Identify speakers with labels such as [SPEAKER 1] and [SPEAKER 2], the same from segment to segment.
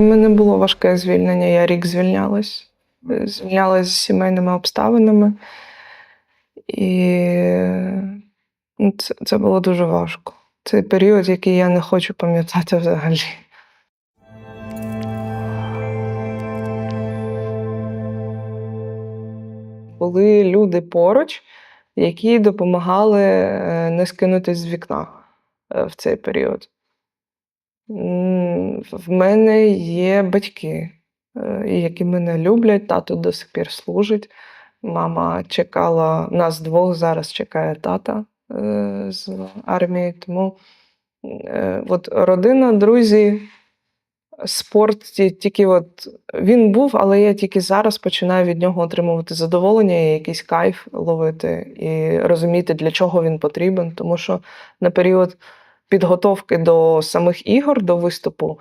[SPEAKER 1] мене було важке звільнення. Я рік звільнялась. Е, Звільнялась з сімейними обставинами. І ну, це, це було дуже важко. Це період, який я не хочу пам'ятати взагалі. Були люди поруч, які допомагали е, не скинутись з вікна е, в цей період. В мене є батьки, е, які мене люблять, тато до сих пір служить. Мама чекала нас двох, зараз чекає тата е, з армії. Тому е, от родина, друзі, спорт тільки от він був, але я тільки зараз починаю від нього отримувати задоволення і якийсь кайф ловити і розуміти, для чого він потрібен. Тому що на період підготовки до самих ігор, до виступу,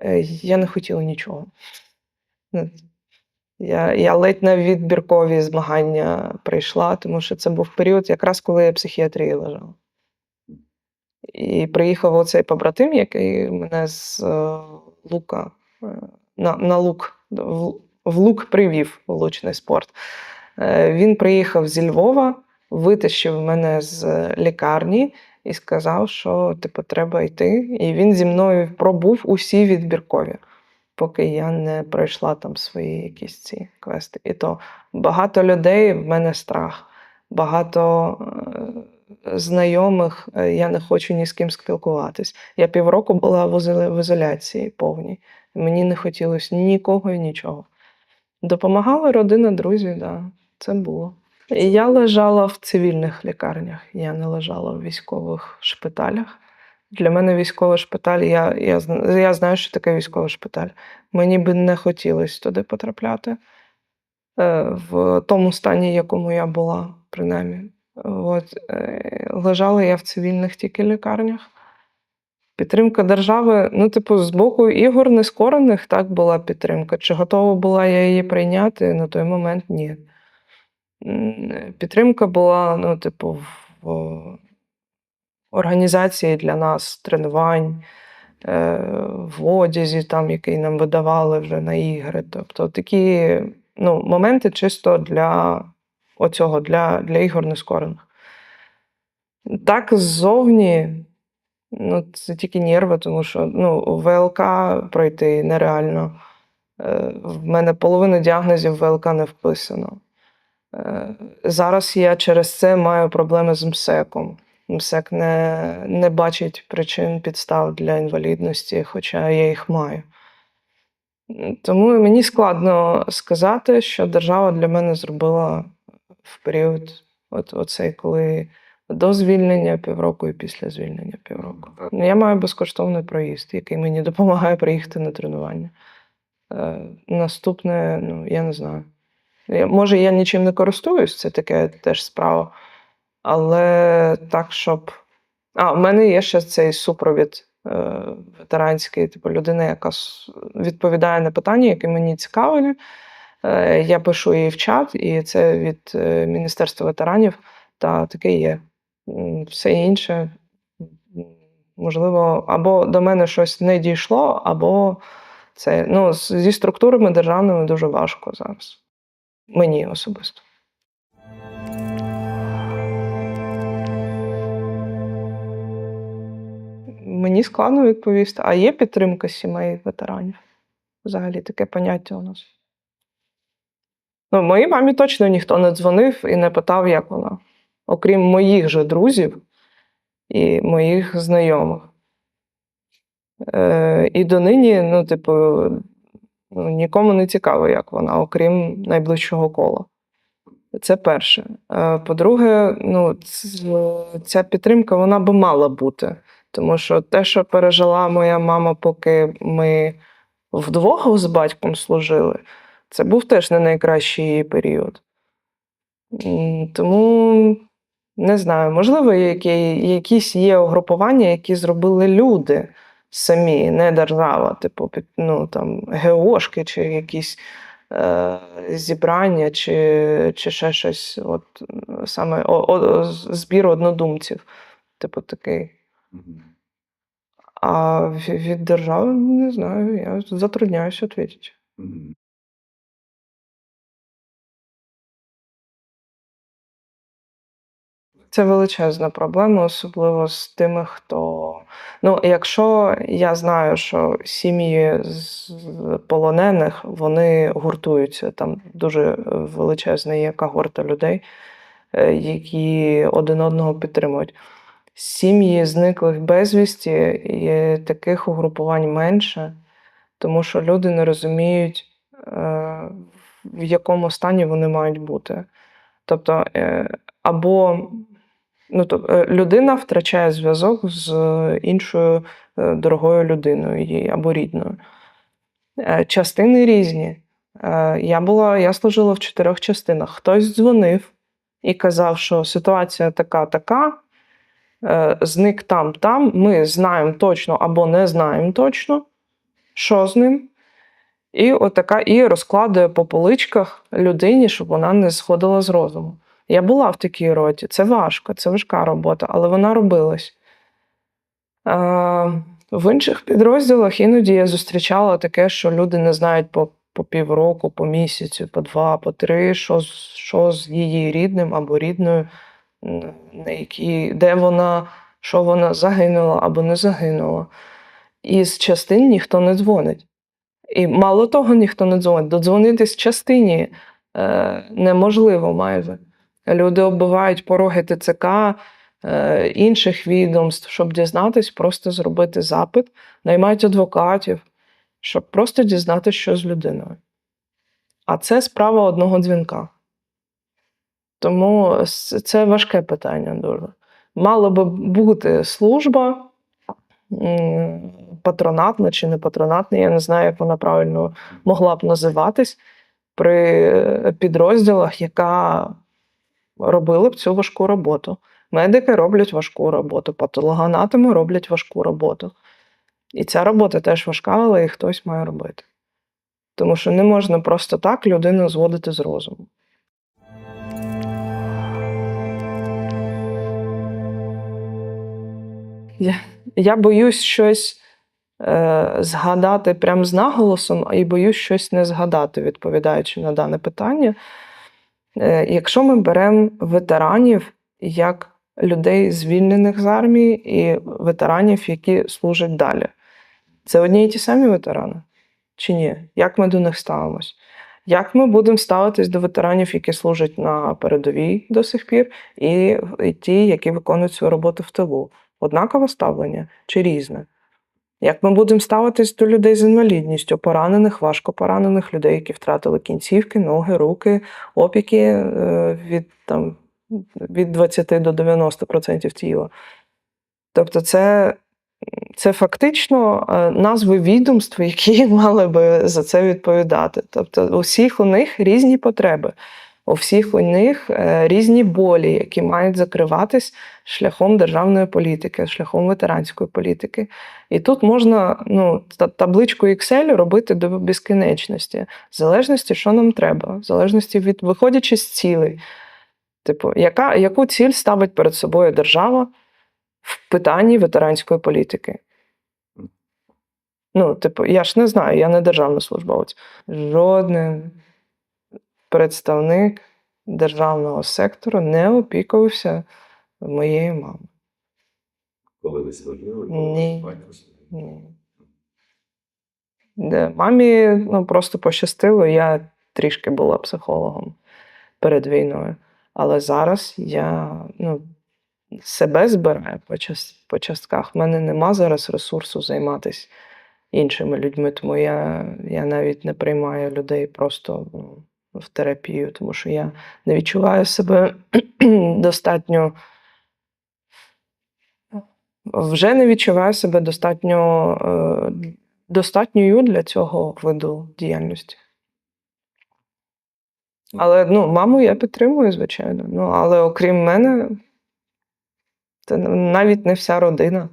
[SPEAKER 1] е, я не хотіла нічого. Ну, Я, я ледь на відбіркові змагання прийшла, тому що це був період, якраз коли я в психіатрії лежала. І приїхав оцей побратим, який мене з е, лука е, на, на лук, в, лук привів у лучний спорт. Він приїхав зі Львова, витащив мене з лікарні і сказав, що типу, треба йти. І він зі мною пробув усі відбіркові, поки я не пройшла там свої якісь ці квести. І то багато людей в мене страх, багато е, знайомих, е, я не хочу ні з ким спілкуватись. Я півроку була в ізоляції повній. Мені не хотілося нікого і нічого. Допомагала родина, друзі, да, це було. Я лежала в цивільних лікарнях, я не лежала в військових шпиталях. Для мене військовий шпиталь, я, я, я знаю, що таке військовий шпиталь. Мені би не хотілося туди потрапляти е, в тому стані, якому я була, принаймні. От, е, лежала я в цивільних тільки лікарнях. Підтримка держави, ну, типу, з боку ігор нескорених так була підтримка. Чи готова була я її прийняти? На той момент ні. Підтримка була, ну, типу, в організації для нас тренувань, е, в одязі, там, який нам видавали вже на ігри. Тобто такі ну, моменти чисто для оцього, для, для ігор нескорених. Так, ззовні, ну, це тільки нерви, тому що ну, ВЛК пройти нереально. Е, В мене половина діагнозів ВЛК не вписано. Е, Зараз я через це маю проблеми з МСЕКом. МСЕК не, не бачить причин підстав для інвалідності, хоча я їх маю. Тому мені складно сказати, що держава для мене зробила в період, от, оцей, коли до звільнення півроку і після звільнення півроку. Ну, Я маю безкоштовний проїзд, який мені допомагає приїхати на тренування. Е, наступне, ну, я не знаю. Може, я нічим не користуюсь, це таке теж справа. Але так, щоб. А, в мене є ще цей супровід е, ветеранський, типу людина, яка відповідає на питання, які мені цікаві. Е, я пишу її в чат, і це від е, Міністерства ветеранів, та таке є. Все інше, можливо, або до мене щось не дійшло, або це ну, зі структурами державними дуже важко зараз. Мені особисто. Мені складно відповісти. А є підтримка сімей ветеранів? Взагалі таке поняття у нас. Ну, моїй мамі точно ніхто не дзвонив і не питав, як вона. Окрім моїх же друзів і моїх знайомих. Е, і донині, ну, типу, ну, нікому не цікаво, як вона, окрім найближчого кола. Це перше. Е, По-друге, ну, ця підтримка вона би мала бути. Тому що те, що пережила моя мама, поки ми вдвох з батьком служили, це був теж не найкращий її період. Тому не знаю, можливо, які, якісь є угрупування, які зробили люди самі, не держава, типу, під, ну, там, ГОшки чи якісь е, зібрання, чи, чи ще щось, от, саме о, о, збір однодумців. Типу такий. А від держави не знаю, я затрудняюся відповідати. Це величезна проблема, особливо з тими, хто. Ну, якщо я знаю, що сім'ї з полонених вони гуртуються, там дуже величезна є когорта людей, е, які один одного підтримують. Сім'ї зниклих безвісті і таких угрупувань менше, тому що люди не розуміють, е, в якому стані вони мають бути. Тобто, е, або ну, то, е, людина втрачає зв'язок з іншою е, дорогою людиною їй або рідною. Е, Частини різні. Е, Я була, я служила в чотирьох частинах. Хтось дзвонив і казав, що ситуація така, така, е, зник там, там. Ми знаємо точно або не знаємо точно, що з ним. І отака і розкладує по поличках людині, щоб вона не сходила з розуму. Я була в такій роті. Це важко, це важка робота, але вона робилась. В інших підрозділах іноді я зустрічала таке, що люди не знають по, по півроку, по місяцю, по два, по три, що, що з її рідним або рідною, на якій, де вона, що вона загинула або не загинула. І з частин ніхто не дзвонить. І мало того, ніхто не дзвонить. Додзвонитись частині е, неможливо майже. Люди оббивають пороги ТЦК, е, інших відомств, щоб дізнатись, просто зробити запит, наймають адвокатів, щоб просто дізнатися, що з людиною. А це справа одного дзвінка. Тому це важке питання дуже. Мала би бути служба патронатна чи не патронатна, я не знаю, як вона правильно могла б називатись при е, підрозділах, яка робила б цю важку роботу. Медики роблять важку роботу, патологоанатоми роблять важку роботу. І ця робота теж важка, але її хтось має робити. Тому що не можна просто так людину зводити з розуму. Я, я боюсь щось е, згадати прямо з наголосом, і боюсь щось не згадати, відповідаючи на дане питання. Е, якщо ми беремо ветеранів як людей, звільнених з армії, і ветеранів, які служать далі, це одні і ті самі ветерани? Чи ні? Як ми до них ставимось? Як ми будемо ставитись до ветеранів, які служать на передовій до сих пір, і, і ті, які виконують свою роботу в тилу? Однакове ставлення чи різне? Як ми будемо ставитись до людей з інвалідністю, поранених, важко поранених людей, які втратили кінцівки, ноги, руки, опіки е, від, там, від 20 до 90% тіла? Тобто, це, це фактично е, назви відомств, які мали би за це відповідати. Тобто, у всіх у них різні потреби. У всіх у них е, різні болі, які мають закриватись шляхом державної політики, шляхом ветеранської політики. І тут можна ну, табличку Excel робити до безкінечності, в залежності, що нам треба, в залежності від виходячи з цілей. Типу, яка, яку ціль ставить перед собою держава в питанні ветеранської політики? Ну, типу, я ж не знаю, я не державний службовець. Жоден представник державного сектору не опікувався моєю мамою.
[SPEAKER 2] Коли ви служили,
[SPEAKER 1] Ні. Ні. Де, мамі ну, просто пощастило, я трішки була психологом перед війною. Але зараз я ну, себе збираю по, час, по частках. У мене нема зараз ресурсу займатися іншими людьми, тому я, я навіть не приймаю людей просто ну, в терапію, тому що я не відчуваю себе достатньо. Вже не відчуваю себе достатньо, е, достатньою для цього виду діяльності. Але ну, маму я підтримую, звичайно. Ну, але окрім мене, це навіть не вся родина.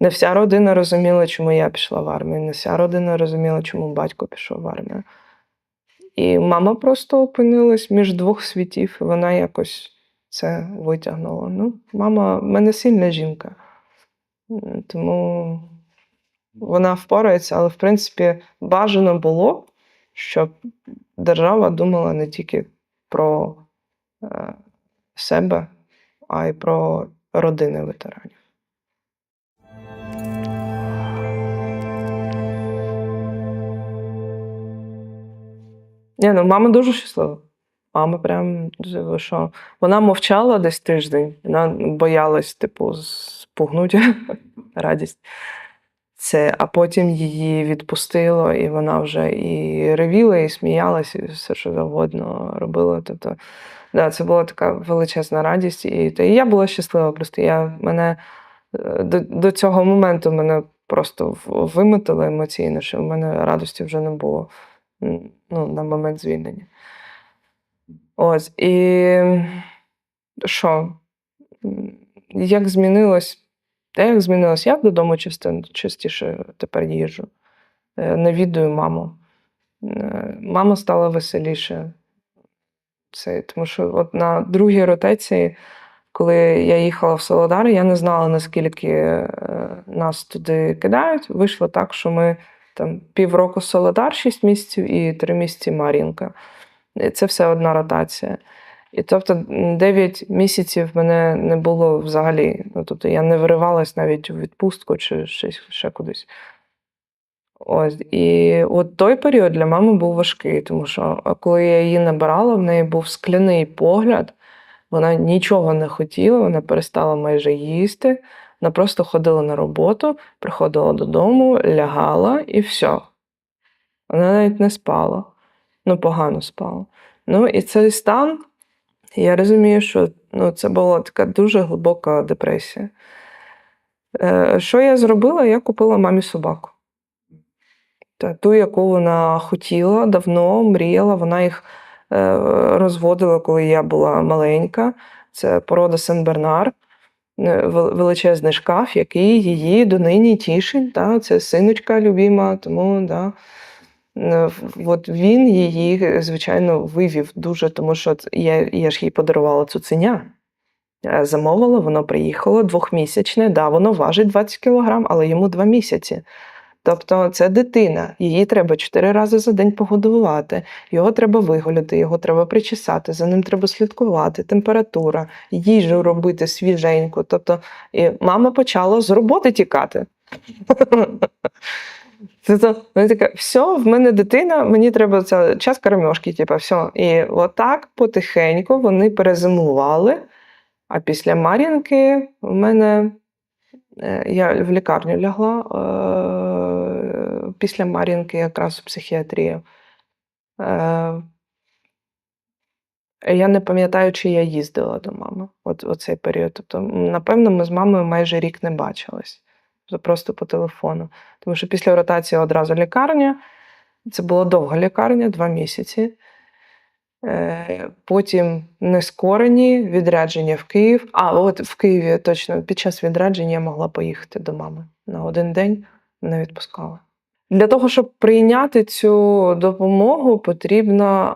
[SPEAKER 1] Не вся родина розуміла, чому я пішла в армію, не вся родина розуміла, чому батько пішов в армію. І мама просто опинилась між двох світів, і вона якось це витягнула. Ну, мама в мене сильна жінка. Тому вона впорається, але в принципі бажано було, щоб держава думала не тільки про е, себе, а й про родини ветеранів. Ні, ну мама дуже щаслива. Мама прям що вона мовчала десь тиждень, вона боялась, типу, спугнути радість. Це, а потім її відпустило, і вона вже і ревіла, і сміялась, і все, що завгодно робила. Тобто, да, це була така величезна радість. І, та, і я була щаслива. Просто я мене е, до, до цього моменту мене просто вимотило емоційно, що в мене радості вже не було ну, на момент звільнення. Ось. І що? Як змінилось? Та як змінилось? Я додому частіше тепер їжджу. Е, Навідую маму. Е, Мама стала веселіше. Це, тому що от на другій ротації, коли я їхала в Солодар, я не знала, наскільки е, нас туди кидають. Вийшло так, що ми там півроку Солодар, 6 місяців, і 3 місяці Мар'їнка. Це все одна ротація. І тобто 9 місяців мене не було взагалі. Ну, тобто я не виривалась навіть у відпустку чи щось ще кудись. Ось. І от той період для мами був важкий, тому що коли я її набирала, в неї був скляний погляд, вона нічого не хотіла, вона перестала майже їсти. Вона просто ходила на роботу, приходила додому, лягала і все. Вона навіть не спала. Ну, погано спала. Ну, і цей стан, я розумію, що ну, це була така дуже глибока депресія. Е, що я зробила? Я купила мамі собаку. Та, ту, яку вона хотіла, давно мріяла. Вона їх е, розводила, коли я була маленька. Це порода Сен-Бернар, величезний шкаф, який її донині тішить. Та, це синочка любима, тому да. Е, От він її, звичайно, вивів дуже, тому що я, я ж їй подарувала цуценя. Е, Замовила, воно приїхало двохмісячне. Да, воно важить 20 кг, але йому два місяці. Тобто це дитина, її треба чотири рази за день погодувати, його треба вигуляти, його треба причесати, за ним треба слідкувати, температура, їжу робити свіженьку. Тобто і мама почала з роботи тікати. Тобто, вона така, все, в мене дитина, мені треба це час кормежки, типу, все. І отак потихеньку вони перезимували. А після Мар'їнки в мене е, я в лікарню лягла е, після Мар'їнки якраз у психіатрію. Е, я не пам'ятаю, чи я їздила до мами от, у цей період. Тобто, напевно, ми з мамою майже рік не бачились. Просто по телефону. Тому що після ротації одразу лікарня. Це була довга лікарня, два місяці. Е, Потім нескорені, відрядження в Київ. А, от в Києві точно під час відрядження я могла поїхати до мами на один день, не відпускала. Для того, щоб прийняти цю допомогу, потрібна е,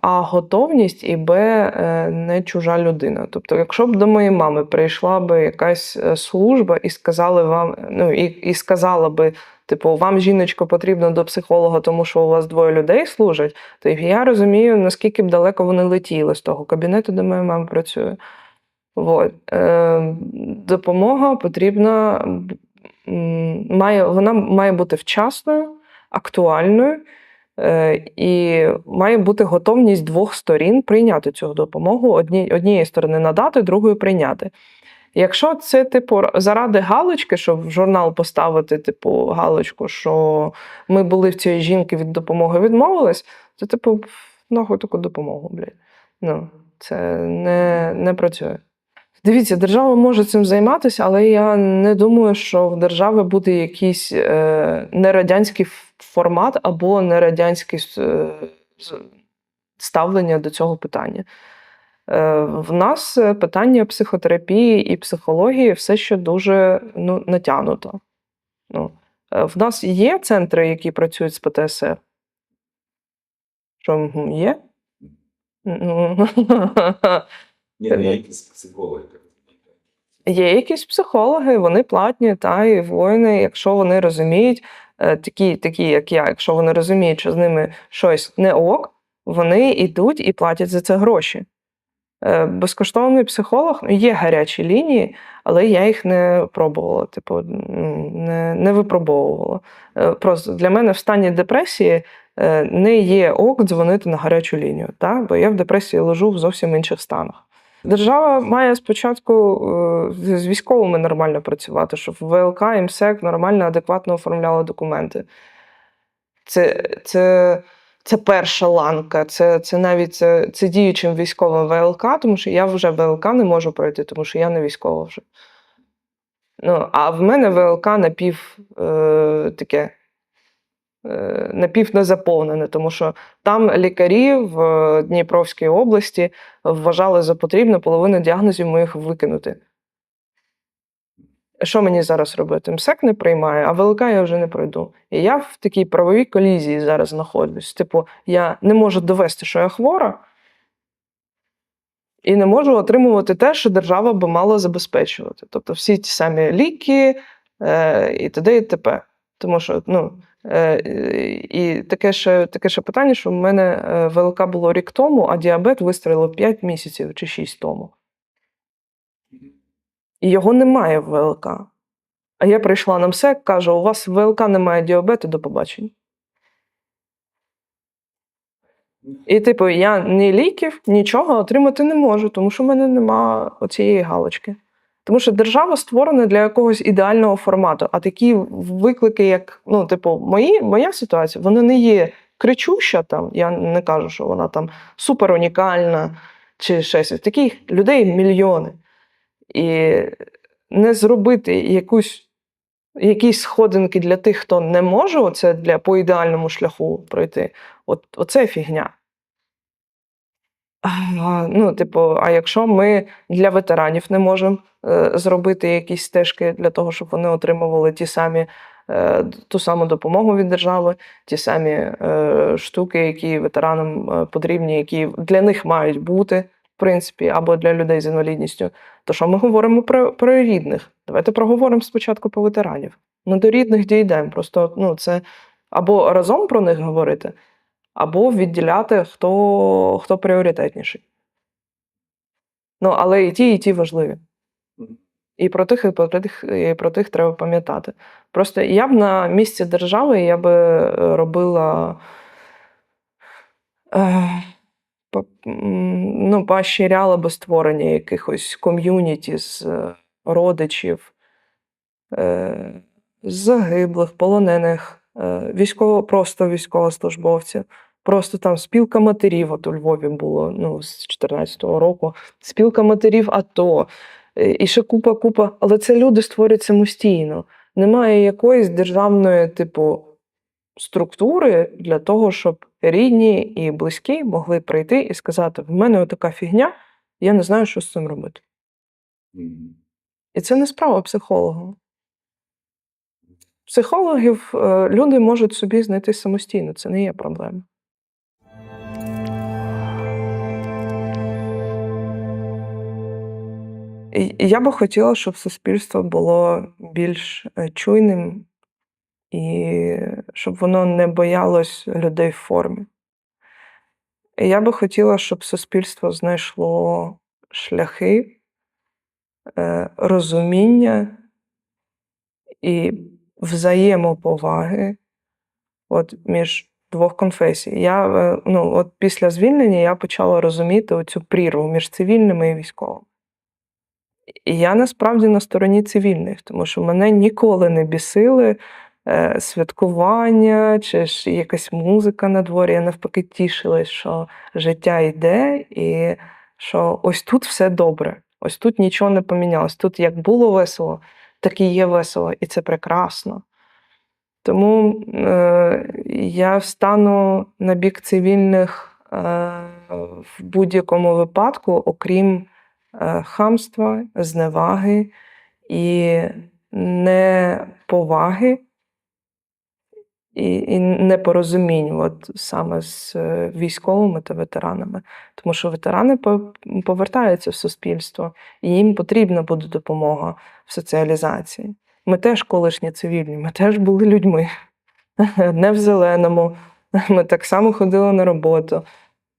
[SPEAKER 1] а готовність і б е, не чужа людина. Тобто, якщо б до моєї мами прийшла би якась е, служба і сказали вам, ну і, і сказала би, типу, вам жіночко потрібно до психолога, тому що у вас двоє людей служать, то я розумію, наскільки б далеко вони летіли з того кабінету, де моя мама працює. Е, допомога потрібна, має, вона має бути вчасною, актуальною, е, і має бути готовність двох сторін прийняти цю допомогу, одні, однієї сторони надати, другої прийняти. Якщо це, типу, заради галочки, щоб в журнал поставити, типу, галочку, що ми були в цієї жінки від допомоги відмовились, то, типу, нахуй таку допомогу, блядь. Ну, це не, не працює. Дивіться, держава може цим займатися, але я не думаю, що в держави буде якийсь е, нерадянський формат або нерадянське е, ставлення до цього питання. Е, в нас питання психотерапії і психології все ще дуже ну, натягнуто. Ну, е, в нас є центри, які працюють з ПТСР? Що є? Ну,
[SPEAKER 2] Ні, ну, я якийсь психолог. так розумію.
[SPEAKER 1] Є якісь психологи, вони платні, та і воїни, якщо вони розуміють, е, такі, такі, як я, якщо вони розуміють, що з ними щось не ок, вони йдуть і платять за це гроші. Е, Безкоштовний психолог ну, є гарячі лінії, але я їх не пробувала, типу, не, не випробовувала. Е, Просто для мене в стані депресії е, не є ок дзвонити на гарячу лінію, та? бо я в депресії лежу в зовсім інших станах. Держава має спочатку е, з військовими нормально працювати, щоб ВЛК МСЕК нормально, адекватно оформляли документи. Це, це, це перша ланка, це, це навіть це, це діючим військовим ВЛК, тому що я вже ВЛК не можу пройти, тому що я не військова вже. Ну, а в мене ВЛК напів е, таке. Е, Напів не тому що там лікарі в е, Дніпровській області вважали за потрібне половину діагнозів моїх викинути. Що мені зараз робити? МСЕК не приймає, а ВЛК я вже не пройду. І я в такій правовій колізії зараз знаходжусь. Типу, я не можу довести, що я хвора, і не можу отримувати те, що держава би мала забезпечувати. Тобто всі ті самі ліки е, і т.д. і т.п. Тому що, ну, е, і таке ще, таке ще питання, що в мене е, ВЛК було рік тому, а діабет вистрілив 5 місяців чи 6 тому. І його немає в ВЛК. А я прийшла на МСЕК, кажу: у вас в ВЛК немає діабету, до побачення. І, типу, я ні ліків, нічого отримати не можу, тому що в мене нема оцієї галочки. Тому що держава створена для якогось ідеального формату. А такі виклики, як ну, типу, мої, моя ситуація, вона не є кричуща там. Я не кажу, що вона там супер унікальна чи щось. Таких людей мільйони. І не зробити якусь, якісь сходинки для тих, хто не може оце для по ідеальному шляху пройти. От, оце фігня. Ну, типу, а якщо ми для ветеранів не можемо е, зробити якісь стежки для того, щоб вони отримували ті самі, е, ту саму допомогу від держави, ті самі е, штуки, які ветеранам е, потрібні, які для них мають бути, в принципі, або для людей з інвалідністю, то що ми говоримо про, про рідних? Давайте проговоримо спочатку про ветеранів. Ми до рідних дійдемо. Просто ну, це або разом про них говорити, або відділяти, хто, хто пріоритетніший. Ну, але і ті, і ті важливі. І про тих, і про тих, і про тих треба пам'ятати. Просто я б на місці держави я би е, робила. Е, ну, поощряла би створення якихось ком'юніті з е, родичів, загиблих, полонених, військово, просто військовослужбовців. Просто там спілка матерів, от у Львові було ну, з 2014 року, спілка матерів АТО, е, і ще купа, купа. Але це люди створюють самостійно. Немає якоїсь державної, типу, структури для того, щоб рідні і близькі могли прийти і сказати: в мене отака фігня, я не знаю, що з цим робити. І це не справа психолога. Психологів е, люди можуть собі знайти самостійно, це не є проблема. Я би хотіла, щоб суспільство було більш е, чуйним і щоб воно не боялось людей в формі. Я би хотіла, щоб суспільство знайшло шляхи е, розуміння і взаємоповаги от, між двох конфесій. Я, е, ну, от після звільнення я почала розуміти оцю прірву між цивільними і військовими. Я насправді на стороні цивільних, тому що мене ніколи не бісили е, святкування чи ж якась музика на дворі. Я навпаки тішилась, що життя йде, і що ось тут все добре, ось тут нічого не помінялось. Тут як було весело, так і є весело, і це прекрасно. Тому е, я встану на бік цивільних е, в будь-якому випадку, окрім хамства, зневаги і неповаги і, і непорозумінь, от саме з е, військовими та ветеранами. Тому що ветерани повертаються в суспільство, і їм потрібна буде допомога в соціалізації. Ми теж колишні цивільні, ми теж були людьми. Не в зеленому. Ми так само ходили на роботу.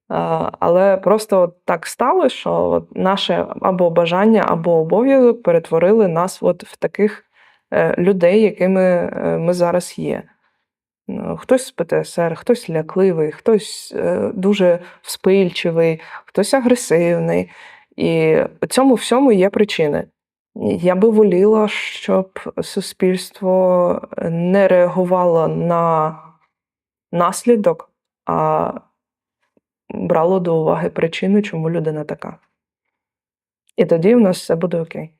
[SPEAKER 1] А, Але просто так стало, що наше або бажання, або обов'язок перетворили нас от в таких е, людей, якими е, ми зараз є. Ну, Хтось з ПТСР, хтось лякливий, хтось е, дуже вспильчивий, хтось агресивний. І цьому всьому є причини. Я би воліла, щоб суспільство не реагувало на наслідок, а брало до уваги причину, чому людина така. І тоді в нас все буде окей.